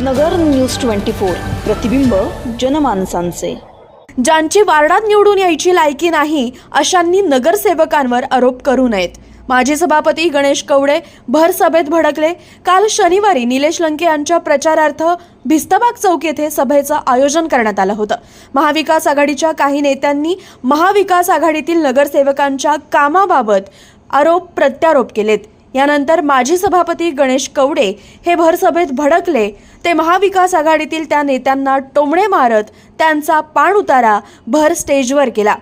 नगर news twenty four. प्रतिबिंब जनमानसांचे. ज्यांची वार्डात निवडून यायची लायकी नाही अशांनी नगरसेवकांवर आरोप करू नयेत. माजी सभापती गणेश कवडे भर सभेत भडकले. काल शनिवारी निलेश लंके यांच्या प्रचारार्थ भिस्तबाग चौक येथे सभेचं आयोजन करण्यात आलं होतं. महाविकास आघाडीच्या काही नेत्यांनी महाविकास आघाडीतील नगरसेवकांच्या कामाबाबत आरोप प्रत्यारोप केलेत. यानंतर माजी सभापती गणेश कवडे हे भरसभेत भडकले. ते महाविकास आघाडीतील त्या नेत्यांना टोमणे मारत त्यांचा पाण उतारा भर स्टेजवर केला.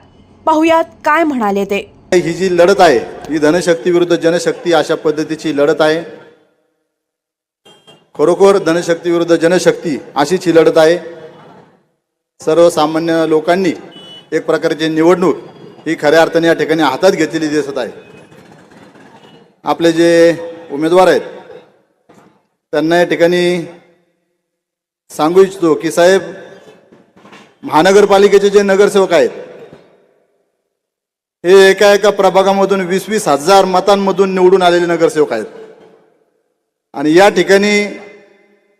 पाहुयात काय म्हणाले ते. ही जी लढत आहे ही धनशक्ती विरुद्ध जनशक्ती अशा पद्धतीची लढत आहे. खरोखर धनशक्ती विरुद्ध जनशक्ती अशीच ही लढत आहे. सर्वसामान्य लोकांनी एक प्रकारची निवडणूक ही खऱ्या अर्थाने या ठिकाणी हातात घेतलेली दिसत आहे. आपले जे उमेदवार आहेत त्यांना या ठिकाणी सांगू इच्छितो की साहेब महानगरपालिकेचे जे नगरसेवक आहेत हे एका एका प्रभागामधून वीस वीस हजार मतांमधून निवडून आलेले नगरसेवक आहेत. आणि या ठिकाणी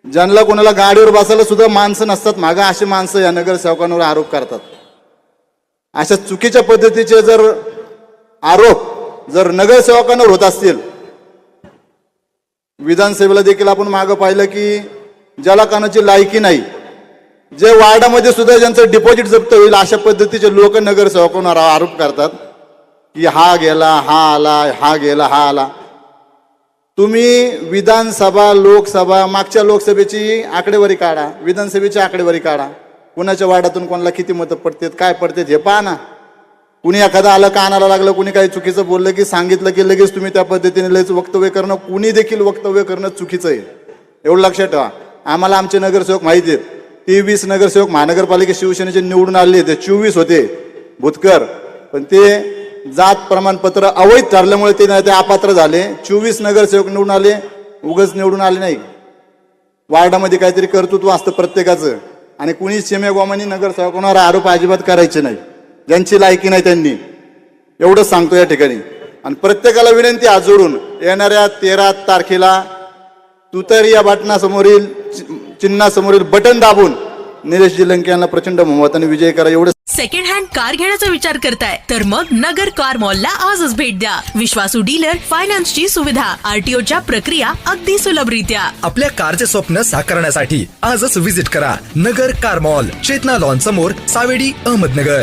ज्यांना कोणाला गाडीवर बसायला सुद्धा माणसं नसतात मागं अशी माणसं या नगरसेवकांवर आरोप करतात. अशा चुकीच्या पद्धतीचे जर आरोप जर नगरसेवकांवर होत असतील विधानसभेला देखील आपण मागं पाहिलं की ज्याला कानाची लायकी नाही जे वार्डामध्ये सुद्धा ज्यांचं डिपॉझिट जप्त होईल अशा पद्धतीचे लोक नगरसेवकांवर आरोप करतात की हा गेला हा आला हा गेला हा आला. तुम्ही विधानसभा लोकसभा मागच्या लोकसभेची आकडेवारी काढा विधानसभेची आकडेवारी काढा. कुणाच्या वार्डातून कोणाला किती मतं पडतात काय पडतात हे पाहा ना. कुणी एखादं आलं का आणायला लागलं कुणी काही चुकीचं बोललं की सांगितलं की लगेच तुम्ही त्या पद्धतीने लगेच वक्तव्य करणं कुणी देखील वक्तव्य करणं चुकीचं आहे. एवढं लक्षात ठेवा. आम्हाला आमचे नगरसेवक माहिती आहेत. तेवीस नगरसेवक महानगरपालिका शिवसेनेचे निवडून आले ते चोवीस होते. भूतकर. पण ते जात प्रमाणपत्र अवैध ठरल्यामुळे ते नाही ते अपात्र झाले. चोवीस नगरसेवक निवडून आले. उगच निवडून आले नाही. वार्डामध्ये काहीतरी कर्तृत्व असतं प्रत्येकाचं. आणि कुणी शिमेगोमानी नगरसेवकांवर आरोप अजिबात करायचे नाही. ज्यांची लायकी नाही त्यांनी. एवढंच सांगतो या ठिकाणी. आणि प्रत्येकाला विनंती आज जोडून येणाऱ्या तेरा तारखेला तुतारी या बटनासमोरील चिन्हासमोरील बटन दाबून निलेशजी लंके यांना प्रचंड बहुमताने विजय करा एवढं सेकंड हँड कार घेण्याचा विचार करताय. तर मग नगर कार मॉलला आजच भेट द्या. विश्वासू डीलर फायनान्सची सुविधा. आरटीओच्या प्रक्रिया अगदी सुलभरित्या. आपल्या कारचे स्वप्न साकारण्यासाठी आजच विजिट करा. Nagar car mall Chetana lawn समोर सावेडी अहमदनगर.